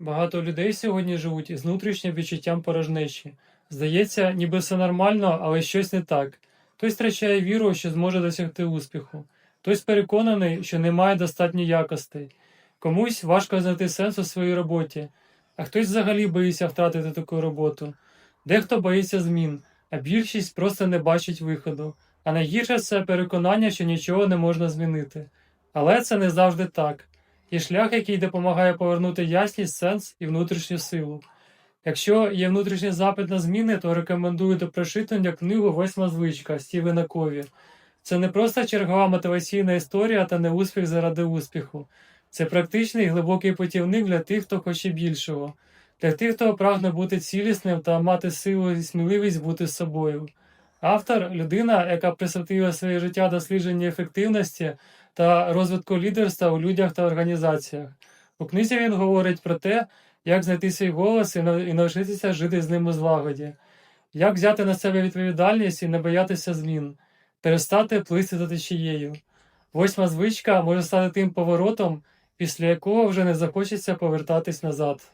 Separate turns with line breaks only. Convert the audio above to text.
Багато людей сьогодні живуть із внутрішнім відчуттям порожнечі. Здається, ніби все нормально, але щось не так. Хтось втрачає віру, що зможе досягти успіху, хтось переконаний, що не має достатньо якостей. Комусь важко знайти сенс у своїй роботі, а хтось взагалі боїться втратити таку роботу. Дехто боїться змін, а більшість просто не бачить виходу. А найгірше це переконання, що нічого не можна змінити. Але це не завжди так. Є шлях, який допомагає повернути ясність, сенс і внутрішню силу. Якщо є внутрішній запит на зміни, то рекомендую до прочитання книгу Восьма звичка Стівена Кові. Це не просто чергова мотиваційна історія та не успіх заради успіху. Це практичний і глибокий путівник для тих, хто хоче більшого, для тих, хто прагне бути цілісним та мати силу і сміливість бути собою. Автор людина, яка присвятила своє життя дослідженню ефективності та розвитку лідерства у людях та організаціях. У книзі він говорить про те, як знайти свій голос і навчитися жити з ним у злагоді, як взяти на себе відповідальність і не боятися змін, перестати плисти за течією. Восьма звичка може стати тим поворотом, після якого вже не захочеться повертатись назад.